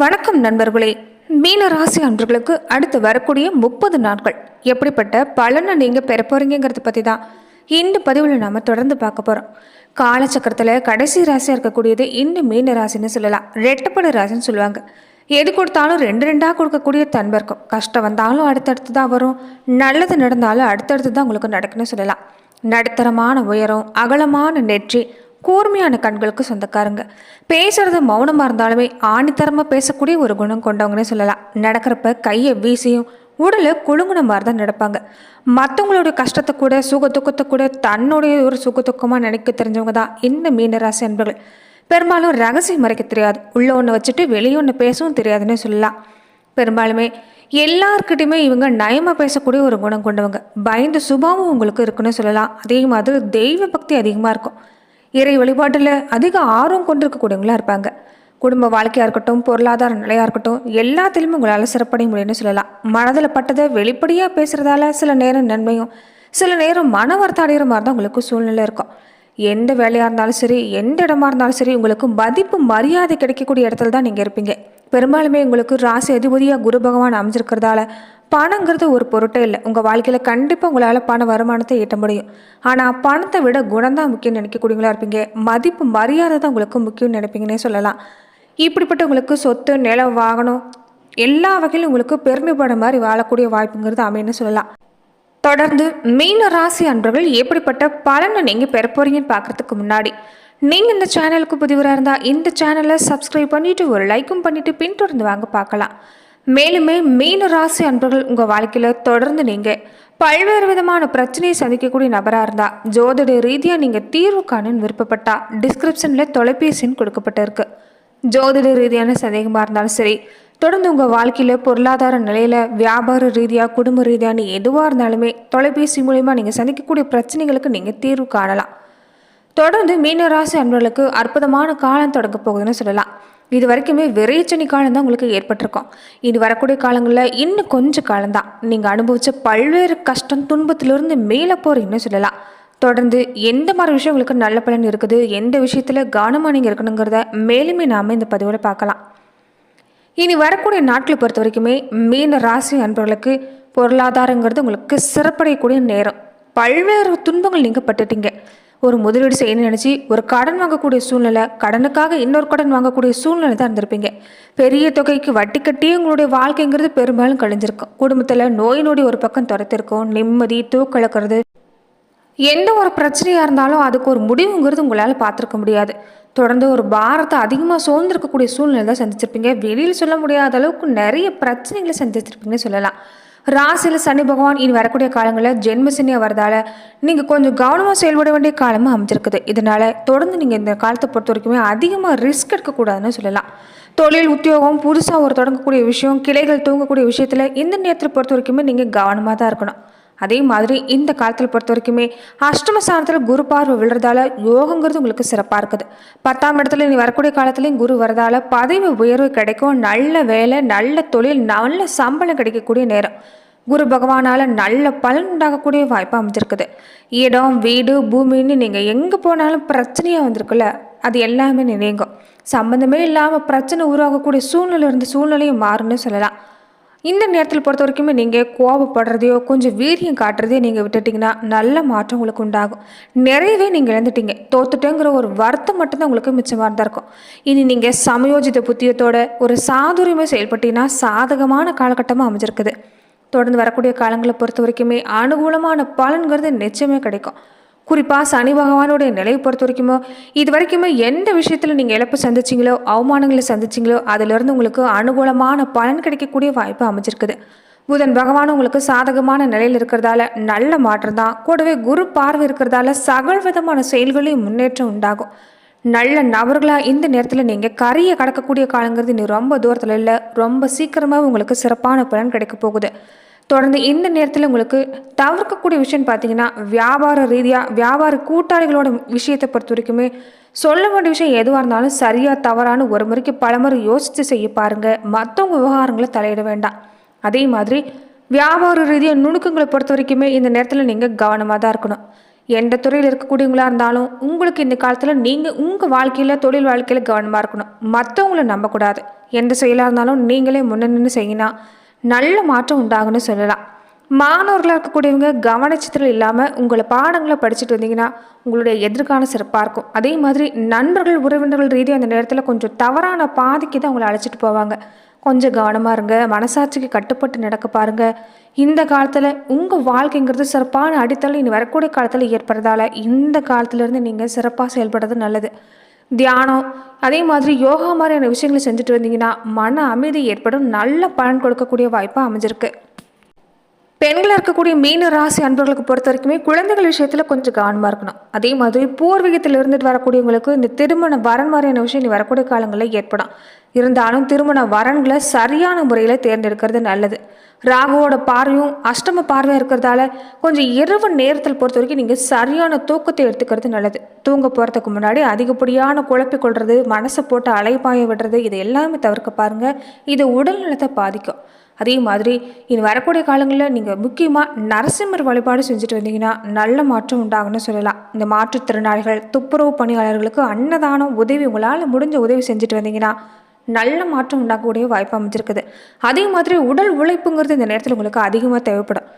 வணக்கம் நண்பர்களே. மீன ராசி அன்பர்களுக்கு அடுத்து வரக்கூடிய முப்பது நாட்கள். எப்படிப்பட்ட பலனை நீங்கள் பெற போகிறீங்கிறத பற்றி தான் இந்த பதிவில் நாம் தொடர்ந்து பார்க்க போகிறோம் காலச்சக்கரத்தில் கடைசி ராசியாக இருக்கக்கூடியது இந்த மீன ராசின்னு சொல்லலாம். ரெட்டப்பட ராசின்னு சொல்லுவாங்க. எது கொடுத்தாலும் ரெண்டு ரெண்டாக கொடுக்கக்கூடிய தன்மை இருக்கும். கஷ்டம் வந்தாலும் அடுத்தடுத்து தான் வரும். நல்லது நடந்தாலும் அடுத்தடுத்து தான் உங்களுக்கு நடக்குன்னு சொல்லலாம். நடுத்தரமான உயரம் அகலமான நெற்றி கூர்மையான கண்களுக்கு சொந்தக்காரங்க. பேசுறது மௌனமாக இருந்தாலுமே ஆணித்தரமாக பேசக்கூடிய ஒரு குணம் கொண்டவங்கன்னே சொல்லலாம். நடக்கிறப்ப கையை வீசியும் உடலை குலுங்குன மாதிரி தான் நடப்பாங்க. மற்றவங்களுடைய கஷ்டத்தை கூட சுக துக்கத்தை கூட தன்னுடைய ஒரு சுக துக்கமாக நினைக்க தெரிஞ்சவங்க தான் இந்த மீனராசி அன்பர்கள். பெரும்பாலும் ரகசியம் மறைக்க தெரியாது. உள்ளே ஒன்று வச்சுட்டு வெளியே ஒன்று பேசவும் தெரியாதுன்னே சொல்லலாம். பெரும்பாலுமே எல்லாருக்கிட்டையுமே இவங்க நயமாக பேசக்கூடிய ஒரு குணம் கொண்டவங்க. பயந்து சுபாவம் உங்களுக்கு இருக்குன்னு சொல்லலாம். அதே மாதிரி தெய்வ பக்தி அதிகமாக இருக்கும். இறை வழிபாட்டில் அதிக ஆர்வம் கொண்டிருக்கக்கூடியவங்களா இருப்பாங்க. குடும்ப வாழ்க்கையாக இருக்கட்டும் பொருளாதார நிலையாக இருக்கட்டும் எல்லாத்திலுமே உங்களால் சிறப்படைய முடியும்னு சொல்லலாம். மனதில் பட்டதை வெளிப்படையாக பேசுகிறதால சில நேரம் நன்மையும் சில நேரம் மன வருத்தம் அடைகிற மாதிரி தான் உங்களுக்கு சூழ்நிலை இருக்கும். எந்த வேலையாக இருந்தாலும் சரி எந்த இடமா இருந்தாலும் சரி உங்களுக்கு மதிப்பு மரியாதை கிடைக்கக்கூடிய இடத்துல தான் நீங்கள் இருப்பீங்க. பெரும்பாலுமே உங்களுக்கு ராசி அதிபதியாக குரு பகவான் அமைஞ்சிருக்கிறதால பணங்கிறது ஒரு பொருட்டே இல்லை. உங்கள் வாழ்க்கையில் கண்டிப்பாக உங்களால் பண வருமானத்தை ஈட்ட முடியும். ஆனால் பணத்தை விட குணம் தான் முக்கியம் நினைக்கக்கூடியவங்களா இருப்பீங்க. மதிப்பு மரியாதை தான் உங்களுக்கு முக்கியம் நினைப்பீங்கன்னே சொல்லலாம். இப்படிப்பட்ட உங்களுக்கு சொத்து நிலம் வாகனம் எல்லா வகையிலும் உங்களுக்கு பெருமைப்பட மாதிரி வாழக்கூடிய வாய்ப்புங்கிறது அமைன்னு சொல்லலாம். தொடர்ந்து மீன ராசி அன்பர்கள் எப்படிப்பட்ட பலனை நீங்கள் பெற போறீங்கன்னு பார்க்கறதுக்கு முன்னாடி நீங்கள் இந்த சேனலுக்கு புதிவராக இருந்தால் இந்த சேனலை சப்ஸ்கிரைப் பண்ணிவிட்டு ஒரு லைக்கும் பண்ணிவிட்டு பின்தொடர்ந்து வாங்க பார்க்கலாம். மேலுமே மீன ராசி அன்பர்கள் உங்கள் வாழ்க்கையில் தொடர்ந்து நீங்கள் பல்வேறு விதமான பிரச்சனையை சந்திக்கக்கூடிய நபராக இருந்தால் ஜோதிட ரீதியாக நீங்கள் தீர்வு காணுன்னு விருப்பப்பட்டால் டிஸ்கிரிப்ஷனில் தொலைபேசின்னு கொடுக்கப்பட்டிருக்கு. ஜோதிட ரீதியான சந்தேகமாக இருந்தாலும் சரி தொடர்ந்து உங்கள் வாழ்க்கையில் பொருளாதார நிலையில் வியாபார ரீதியாக குடும்ப ரீதியான எதுவாக இருந்தாலுமே தொலைபேசி மூலிமா நீங்கள் சந்திக்கக்கூடிய பிரச்சனைகளுக்கு நீங்கள் தீர்வு காணலாம். தொடர்ந்து மீனராசி அன்பர்களுக்கு அற்புதமான காலம் தொடங்க போகுதுன்னு சொல்லலாம். இது வரைக்குமே விரைச்சனி காலம் தான் உங்களுக்கு ஏற்பட்டிருக்கும். இது வரக்கூடிய காலங்களில் இன்னும் கொஞ்சம் காலம்தான். நீங்கள் அனுபவித்த பல்வேறு கஷ்டம் துன்பத்திலிருந்து மேலே போகிறீங்கன்னு சொல்லலாம். தொடர்ந்து எந்த மாதிரி விஷயம் உங்களுக்கு நல்ல பலன் இருக்குது எந்த விஷயத்தில் கவனமாக நீங்கள் இருக்கணுங்கிறத மேலுமே நாம் இந்த பதிவில் பார்க்கலாம். இனி வரக்கூடிய நாட்களை பொறுத்த வரைக்குமே மீன ராசி அன்பர்களுக்கு பொருளாதாரங்கிறது உங்களுக்கு சிறப்படையக்கூடிய நேரம். பல்வேறு துன்பங்கள் நீங்கள் பட்டுட்டீங்க ஒரு முதலீடு செய்யணும்னு நினச்சி ஒரு கடன் வாங்கக்கூடிய சூழ்நிலை கடனுக்காக இன்னொரு கடன் வாங்கக்கூடிய சூழ்நிலை தான் இருந்திருப்பீங்க. பெரிய தொகைக்கு வட்டி கட்டியே உங்களுடைய வாழ்க்கைங்கிறது பெரும்பாலும் கழிஞ்சிருக்கும். குடும்பத்தில் நோய் நொடி ஒரு பக்கம் துரத்திருக்கும். நிம்மதி தூக்கிழக்கிறது எந்த ஒரு பிரச்சனையாக இருந்தாலும் அதுக்கு ஒரு முடிவுங்கிறது உங்களால் பார்த்துருக்க முடியாது. தொடர்ந்து ஒரு பாரத்தை அதிகமாக சோர்ந்திருக்கக்கூடிய சூழ்நிலை தான் சந்திச்சிருப்பீங்க. வெளியில் சொல்ல முடியாத அளவுக்கு நிறைய பிரச்சனைகளை சந்திச்சிருப்பீங்கன்னு சொல்லலாம். ராசியில் சனி பகவான் இனி வரக்கூடிய காலங்களில் ஜென்மசனியாக வரதால நீங்கள் கொஞ்சம் கவனமாக செயல்பட வேண்டிய காலமாக அமைஞ்சிருக்குது. இதனால் தொடர்ந்து நீங்கள் இந்த காலத்தை பொறுத்த வரைக்குமே அதிகமாக ரிஸ்க் எடுக்கக்கூடாதுன்னு சொல்லலாம். தொழில் உத்தியோகம் புதுசாக ஒரு தொடங்கக்கூடிய விஷயம் கிளைகள் தூங்கக்கூடிய விஷயத்தில் இந்த நேரத்தை பொறுத்த வரைக்குமே நீங்கள் கவனமாக தான் இருக்கணும். அதே மாதிரி இந்த காலத்தில் பொறுத்த வரைக்குமே அஷ்டம ஸ்தானத்தில் குரு பார்வை விழுறதால யோகங்கிறது உங்களுக்கு சிறப்பாக இருக்குது. பத்தாம் இடத்துல நீ வரக்கூடிய காலத்துலேயும் குரு வரதால பதவி உயர்வு கிடைக்கும் நல்ல வேலை நல்ல தொழில் நல்ல சம்பளம் கிடைக்கக்கூடிய நேரம். குரு பகவானால் நல்ல பலன் உண்டாகக்கூடிய வாய்ப்பு அமைஞ்சிருக்குது. இடம் வீடு பூமின்னு நீங்கள் எங்கே போனாலும் பிரச்சனையாக வந்திருக்குல்ல அது எல்லாமே நினைங்கும் சம்மந்தமே இல்லாமல் பிரச்சனை உருவாகக்கூடிய சூழ்நிலை இருந்த சூழ்நிலையும் மாறும்னு சொல்லலாம். இந்த நேரத்தில் பொறுத்த வரைக்குமே நீங்கள் கோபப்படுறதையோ கொஞ்சம் வீரியம் காட்டுறதையோ நீங்கள் விட்டுட்டிங்கன்னா நல்ல மாற்றம் உங்களுக்கு உண்டாகும். நிறையவே நீங்கள் இழந்துட்டீங்க. தோத்துட்டேங்கிற ஒரு வருத்தம் மட்டும்தான் உங்களுக்கு மிச்சமாக தான் இருக்கும். இனி நீங்கள் சமயோஜித புத்தியத்தோட ஒரு சாதுரியமாக செயல்பட்டீங்கன்னா சாதகமான காலகட்டமாக அமைஞ்சிருக்குது. தொடர்ந்து வரக்கூடிய காலங்களை பொறுத்த வரைக்குமே அனுகூலமான பலன்கிறது நிச்சயமே கிடைக்கும். குறிப்பாக சனி பகவானுடைய நிலையை பொறுத்த வரைக்குமோ இது வரைக்குமே எந்த விஷயத்தில் நீங்கள் இழப்பு சந்திச்சிங்களோ அவமானங்களை சந்திச்சிங்களோ அதிலிருந்து உங்களுக்கு அனுகூலமான பலன் கிடைக்கக்கூடிய வாய்ப்பு அமைஞ்சிருக்குது. புதன் பகவான் உங்களுக்கு சாதகமான நிலையில் இருக்கிறதால நல்ல மாற்றம் தான். கூடவே குரு பார்வை இருக்கிறதால சகல் விதமான செயல்களையும் முன்னேற்றம் உண்டாகும். நல்ல நபர்களாக இந்த நேரத்தில் நீங்கள் கரையை கடக்கக்கூடிய காலங்கிறது நீ ரொம்ப தூரத்தில் இல்லை. ரொம்ப சீக்கிரமாக உங்களுக்கு சிறப்பான பலன் கிடைக்க போகுது. தொடர்ந்து இந்த நேரத்தில் உங்களுக்கு தவிர்க்கக்கூடிய விஷயம் பார்த்தீங்கன்னா வியாபார ரீதியாக வியாபார கூட்டாளிகளோட விஷயத்தை பொறுத்த வரைக்குமே சொல்ல வேண்டிய விஷயம் எதுவாக இருந்தாலும் சரியாக தவறான ஒரு முறைக்கு பலமுறை யோசித்து செய்ய பாருங்கள் மற்றவங்க விவகாரங்களை தலையிட வேண்டாம். அதே மாதிரி வியாபார ரீதியாக நுணுக்கங்களை பொறுத்த வரைக்குமே இந்த நேரத்தில் நீங்கள் கவனமாக தான் இருக்கணும். எந்த துறையில் இருக்கக்கூடியவங்களா இருந்தாலும் உங்களுக்கு இந்த காலத்தில் நீங்கள் உங்கள் வாழ்க்கையில் தொழில் வாழ்க்கையில் கவனமாக இருக்கணும். மற்றவங்கள நம்பக்கூடாது. எந்த செயலாக இருந்தாலும் நீங்களே முன்னே நின்று செய்யினா நல்ல மாற்றம் உண்டாகுன்னு சொல்லலாம். மாணவர்களாக இருக்கக்கூடியவங்க கவனச்சித்திரம் இல்லாமல் உங்களை பாடங்களை படிச்சுட்டு வந்தீங்கன்னா உங்களுடைய எதிர்காலம் சிறப்பாக இருக்கும். அதே மாதிரி நண்பர்கள் உறவினர்கள் ரீதியாக அந்த நேரத்தில் கொஞ்சம் தவறான பாதிக்கு தான் உங்களை அழைச்சிட்டு போவாங்க. கொஞ்சம் கவனமாக இருங்க மனசாட்சிக்கு கட்டுப்பட்டு நடக்க பாருங்க. இந்த காலத்தில் உங்கள் வாழ்க்கைங்கிறது சிறப்பான அடித்தளம். இனி வரக்கூடிய காலத்தில் ஏற்படுறதால இந்த காலத்திலேருந்து நீங்கள் சிறப்பாக செயல்படுறது நல்லது. தியானம். அதே மாதிரி யோகா மாதிரியான விஷயங்களை செஞ்சுட்டு வந்தீங்கன்னா மன அமைதி ஏற்படும். நல்ல பலன் கொடுக்கக்கூடிய வாய்ப்பாக அமைஞ்சிருக்கு. பெண்களாக இருக்கக்கூடிய மீன ராசி அன்பர்களுக்கு பொறுத்த வரைக்குமே குழந்தைகள் விஷயத்தில் கொஞ்சம் கவனமாக இருக்கணும். அதே மாதிரி பூர்வீகத்தில் இருந்துட்டு வரக்கூடியவங்களுக்கு இந்த திருமண வரன் மாதிரியான விஷயம் நீ வரக்கூடிய காலங்களில் ஏற்படும். இருந்தாலும் திருமண வரன்களை சரியான முறையில் தேர்ந்தெடுக்கிறது நல்லது. ராகுவோட பார்வையும் அஷ்டம பார்வையாக இருக்கிறதால கொஞ்சம் இரவு நேரத்தில் பொறுத்த வரைக்கும் நீங்கள் சரியான தூக்கத்தை எடுத்துக்கிறது நல்லது. தூங்க போகிறதுக்கு முன்னாடி அதிகப்படியான குழப்பிக் கொள்வது மனசை போட்டு அலைப்பாய விடுறது இது எல்லாமே தவிர்க்க பாருங்கள் இது உடல் நலத்தை பாதிக்கும். அதே மாதிரி இனி வரக்கூடிய காலங்களில் நீங்கள் முக்கியமாக நரசிம்மர் வழிபாடு செஞ்சுட்டு வந்தீங்கன்னா நல்ல மாற்றம் உண்டாகும்னு சொல்லலாம். இந்த மாற்றுத்திறனாளிகள் துப்புரவு பணியாளர்களுக்கு அன்னதானம் உதவி உங்களால் முடிஞ்ச உதவி செஞ்சுட்டு வந்தீங்கன்னா நல்ல மாற்றம் உண்டாக்கக்கூடிய வாய்ப்பு அமைஞ்சிருக்குது. அதே மாதிரி உடல் உழைப்புங்கிறது இந்த நேரத்தில் உங்களுக்கு அதிகமாக தேவைப்படும்.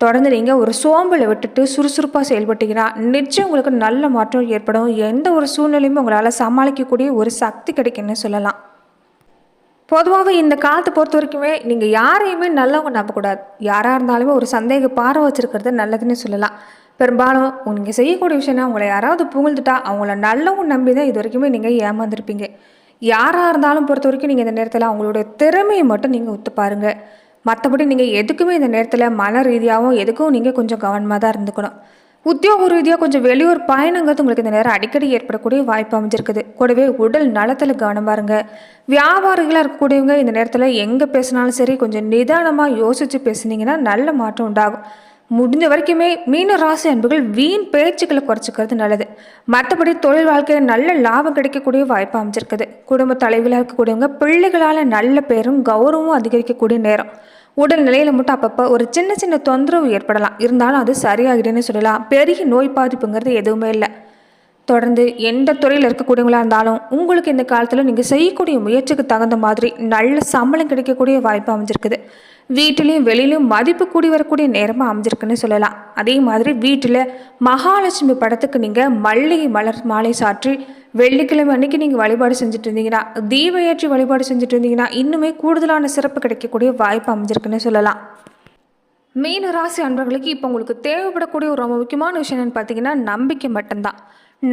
தொடர்ந்து நீங்கள் ஒரு சோம்பலை விட்டுட்டு சுறுசுறுப்பாக செயல்பட்டீங்கன்னா நிச்சயம் உங்களுக்கு நல்ல மாற்றம் ஏற்படும். எந்த ஒரு சூழ்நிலையுமே உங்களால் சமாளிக்கக்கூடிய ஒரு சக்தி கிடைக்குன்னு சொல்லலாம். பொதுவாகவே இந்த காலத்தை பொறுத்த வரைக்குமே நீங்கள் யாரையுமே நல்லவங்க நம்பக்கூடாது. யாராக இருந்தாலுமே ஒரு சந்தேக பார்வை வச்சுருக்கிறது நல்லதுன்னு சொல்லலாம். பெரும்பாலும் நீங்கள் செய்யக்கூடிய விஷயம்னா உங்களை யாராவது புகழ்ந்துட்டா அவங்கள நல்லவங்க நம்பி தான் இது வரைக்குமே நீங்கள் ஏமாந்துருப்பீங்க. யாராக இருந்தாலும் பொறுத்த வரைக்கும் நீங்கள் இந்த நேரத்தில் அவங்களோட திறமையை மட்டும் நீங்கள் ஒத்து பாருங்கள் மற்றபடி நீங்கள் எதுக்குமே இந்த நேரத்தில் மன ரீதியாகவும் எதுக்கும் நீங்கள் கொஞ்சம் கவனமாக தான் இருந்துக்கணும். உத்தியோக ரீதியாக கொஞ்சம் வெளியூர் பயணங்கிறது உங்களுக்கு இந்த நேரம் அடிக்கடி ஏற்படக்கூடிய வாய்ப்பு அமைஞ்சிருக்குது. கூடவே உடல் நலத்தில் கவனமாக இருங்க. வியாபாரிகளாக இருக்கக்கூடியவங்க இந்த நேரத்தில் எங்கே பேசினாலும் சரி கொஞ்சம் நிதானமாக யோசித்து பேசுனீங்கன்னா நல்ல மாற்றம் உண்டாகும். முடிஞ்ச வரைக்குமே மீன ராசி அன்புகள் வீண் பேச்சுக்களை குறைச்சிக்கிறது நல்லது. மற்றபடி தொழில் வாழ்க்கையில் நல்ல லாபம் கிடைக்கக்கூடிய வாய்ப்பு அமைஞ்சிருக்குது. குடும்ப தலைவிலாக இருக்கக்கூடியவங்க பிள்ளைகளால் நல்ல பேரும் கௌரவமும் அதிகரிக்கக்கூடிய நேரம். உடல் நிலையில் மட்டும் அப்பப்போ ஒரு சின்ன சின்ன தொந்தரவு ஏற்படலாம். இருந்தாலும் அது சரியாகிடுன்னு சொல்லலாம். பெரிய நோய் பாதிப்புங்கிறது எதுவுமே இல்லை. தொடர்ந்து எந்த துறையில் இருக்கக்கூடியவங்களாக இருந்தாலும் உங்களுக்கு இந்த காலத்தில் நீங்கள் செய்யக்கூடிய முயற்சிக்கு தகுந்த மாதிரி நல்ல சம்பளம் கிடைக்கக்கூடிய வாய்ப்பு அமைஞ்சிருக்குது. வீட்டிலையும் வெளியிலும் மதிப்பு கூடி வரக்கூடிய நேரமாக அமைஞ்சிருக்குன்னு சொல்லலாம். அதே மாதிரி வீட்டில் மகாலட்சுமி படத்துக்கு நீங்கள் மல்லிகை மலர் மாலை சாற்றி வெள்ளிக்கிழமை அன்னைக்கு நீங்கள் வழிபாடு செஞ்சுட்டு இருந்தீங்கன்னா தீப ஏற்றி வழிபாடு செஞ்சுட்டு இருந்தீங்கன்னா இன்னுமே கூடுதலான சிறப்பு கிடைக்கக்கூடிய வாய்ப்பு அமைஞ்சிருக்குன்னு சொல்லலாம். மீன ராசி அன்பர்களுக்கு இப்போ உங்களுக்கு தேவைப்படக்கூடிய ஒரு ரொம்ப முக்கியமான விஷயம் என்னன்னு பார்த்தீங்கன்னா நம்பிக்கை மட்டும்தான்.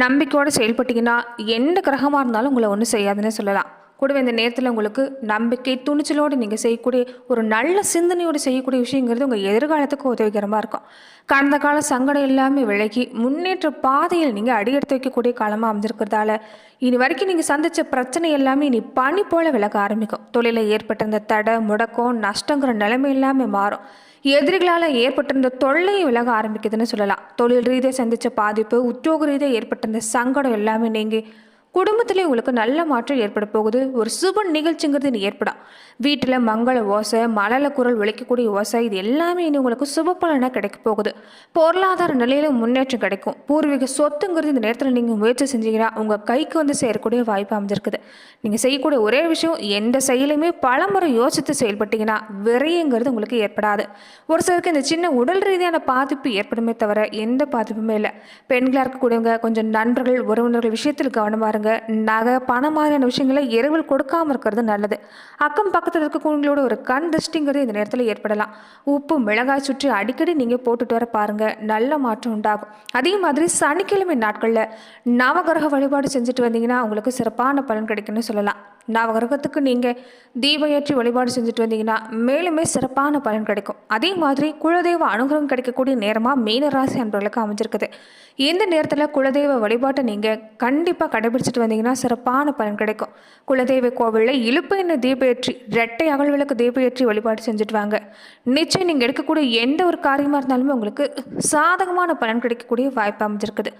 நம்பிக்கையோடு செயல்பட்டீங்கன்னா எந்த கிரகமாக இருந்தாலும் உங்களை ஒன்றும் செய்யாதுன்னு சொல்லலாம். கூடவே இந்த நேரத்தில் உங்களுக்கு நம்பிக்கை துணிச்சலோடு நீங்கள் செய்யக்கூடிய ஒரு நல்ல சிந்தனையோடு செய்யக்கூடிய விஷயங்கிறது உங்கள் எதிர்காலத்துக்கு உதவிகரமாக இருக்கும். கடந்த கால சங்கடம் எல்லாமே விலகி முன்னேற்ற பாதையில் நீங்கள் அடியெடுத்து வைக்கக்கூடிய காலமாக அமைஞ்சிருக்கிறதால இனி வரைக்கும் நீங்கள் சந்தித்த பிரச்சனை எல்லாமே இனி பனி போல விலக ஆரம்பிக்கும். தொழிலில் ஏற்பட்டிருந்த தடை முடக்கம் நஷ்டங்கிற நிலைமை எல்லாமே மாறும். எதிரிகளால் ஏற்பட்டிருந்த தொல்லையை விலக ஆரம்பிக்குதுன்னு சொல்லலாம். தொழில் ரீதியாக சந்தித்த பாதிப்பு உத்தியோக ரீதியாக ஏற்பட்டிருந்த சங்கடம் எல்லாமே நீங்கள் குடும்பத்தில் உங்களுக்கு நல்ல மாற்றம் ஏற்பட போகுது. ஒரு சுப நிகழ்ச்சிங்கிறது இனி ஏற்படும் வீட்டில் மங்கள ஓசை மலல குரல் உழைக்கக்கூடிய ஓசை இது எல்லாமே இனி உங்களுக்கு சுப பலனாக கிடைக்க போகுது. பொருளாதார நிலையில முன்னேற்றம் கிடைக்கும். பூர்வீக சொத்துங்கிறது இந்த நேரத்தில் நீங்கள் முயற்சி செஞ்சீங்கன்னா உங்கள் கைக்கு வந்து சேரக்கூடிய வாய்ப்பு அமைஞ்சிருக்குது. நீங்கள் செய்யக்கூடிய ஒரே விஷயம் எந்த செயலுமே பலமுறை யோசித்து செயல்பட்டீங்கன்னா விரையுங்கிறது உங்களுக்கு ஏற்படாது. ஒரு சிலருக்கு இந்த சின்ன உடல் ரீதியான பாதிப்பு ஏற்படுமே தவிர எந்த பாதிப்புமே இல்லை. பெண்களாக இருக்கக்கூடியவங்க கொஞ்சம் நண்பர்கள் உறவினர்கள் விஷயத்தில் கவனமாக இருங்க. நகை பணம் மாதிரியான விஷயங்களை இரவில் கொடுக்காமல் இருக்கிறது நல்லது. அக்கம் பக்கத்தில் இருக்கக்கூடியவங்களோட ஒரு கண் திருஷ்டிங்கிறது இந்த நேரத்தில் ஏற்படலாம். உப்பு மிளகாய் சுற்றி அடிக்கடி நீங்கள் போட்டுட்டு வர பாருங்கள் நல்ல மாற்றம் உண்டாகும். அதே மாதிரி சனிக்கிழமை நாட்களில் நவகிரக வழிபாடு செஞ்சுட்டு வந்தீங்கன்னா உங்களுக்கு சிறப்பான பலன் கிடைக்கும்னு சொல்லலாம். நவகிரகத்துக்கு நீங்கள் தீபயற்றி வழிபாடு செஞ்சுட்டு வந்தீங்கன்னா மேலுமே சிறப்பான பலன் கிடைக்கும். அதே மாதிரி குலதெய்வ அனுகிரகம் கிடைக்கக்கூடிய நேரமாக மீனராசி அன்பர்களுக்கு அமைஞ்சிருக்குது. இந்த நேரத்தில் குலதெய்வ வழிபாட்டை நீங்கள் கண்டிப்பாக கடைபிடிச்சிட்டு வந்தீங்கன்னா சிறப்பான பலன் கிடைக்கும். குலதெய்வ கோவிலில் இழுப்பு எண்ணெய் தீபயற்றி ரெட்டை அகல் விளக்கு வழிபாடு செஞ்சுட்டு வாங்க. நிச்சயம் நீங்கள் எடுக்கக்கூடிய எந்த ஒரு காரியமாக இருந்தாலுமே உங்களுக்கு சாதகமான பலன் கிடைக்கக்கூடிய வாய்ப்பு அமைஞ்சிருக்குது.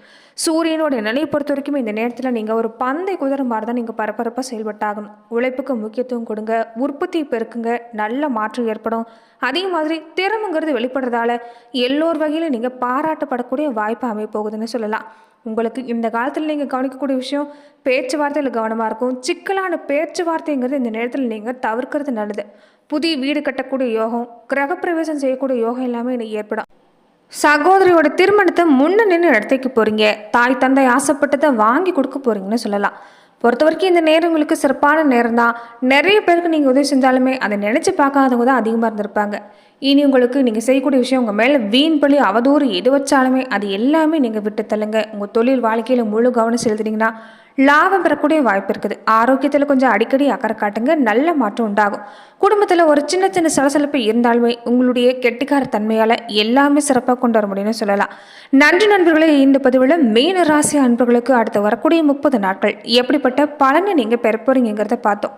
சூரியனோட நிலையை பொறுத்த வரைக்கும் இந்த நேரத்தில் நீங்கள் ஒரு பந்தை குதிரை மாதிரி தான் நீங்கள் பரபரப்பாக செயல்பட்டாங்க உண்டாகும் உழைப்புக்கு முக்கியத்துவம் கொடுங்க. உற்பத்தி பெருக்குங்க. நல்ல மாற்றம் ஏற்படும். அதே மாதிரி திறமைங்கிறது வெளிப்படுறதால எல்லோர் வகையிலும் நீங்கள் பாராட்டப்படக்கூடிய வாய்ப்பு அமைய போகுதுன்னு சொல்லலாம். உங்களுக்கு இந்த காலத்தில் நீங்கள் கவனிக்கக்கூடிய விஷயம் பேச்சுவார்த்தையில் கவனமாக இருக்கும். சிக்கலான பேச்சுவார்த்தைங்கிறது இந்த நேரத்தில் நீங்கள் தவிர்க்கிறது நல்லது. புதிய வீடு கட்டக்கூடிய யோகம் கிரகப்பிரவேசம் செய்யக்கூடிய யோகம் எல்லாமே எனக்கு ஏற்படும். சகோதரியோட திருமணத்தை முன்ன நின்று நடத்திக்க போகிறீங்க தாய் தந்தை ஆசைப்பட்டதை வாங்கி கொடுக்க போகிறீங்கன்னு சொல்லலாம். பொறுத்த வரைக்கும் இந்த நேரம் உங்களுக்கு சிறப்பான நேரம் தான் நிறைய பேருக்கு நீங்கள் உதவி செஞ்சாலுமே அதை நினச்சி பார்க்காதவங்க தான் அதிகமாக இருந்திருப்பாங்க. இனி உங்களுக்கு நீங்கள் செய்யக்கூடிய விஷயம் உங்கள் மேலே வீண் பழி அவதூறு எது வச்சாலுமே அது எல்லாமே நீங்கள் விட்டு தள்ளுங்க. உங்கள் தொழில் வாழ்க்கையில் முழு கவனம் செலுத்தினீங்கன்னா லாபம் பெறக்கூடிய வாய்ப்பு இருக்குது. ஆரோக்கியத்தில் கொஞ்சம் அடிக்கடி அக்கறை காட்டுங்க. நல்ல மாற்றம் உண்டாகும். குடும்பத்தில் ஒரு சின்ன சின்ன சலசலப்பு இருந்தாலுமே உங்களுடைய கெட்டிக்கார தன்மையால் எல்லாமே சிறப்பாக கொண்டு வர முடியும்னு சொல்லலாம். நன்றி நண்பர்களே இந்த பதிவில் மீன ராசி அன்பர்களுக்கு அடுத்து வரக்கூடிய முப்பது நாட்கள் எப்படிப்பட்ட பலனை நீங்கள் பெற போகிறீங்கிறத பார்த்தோம்.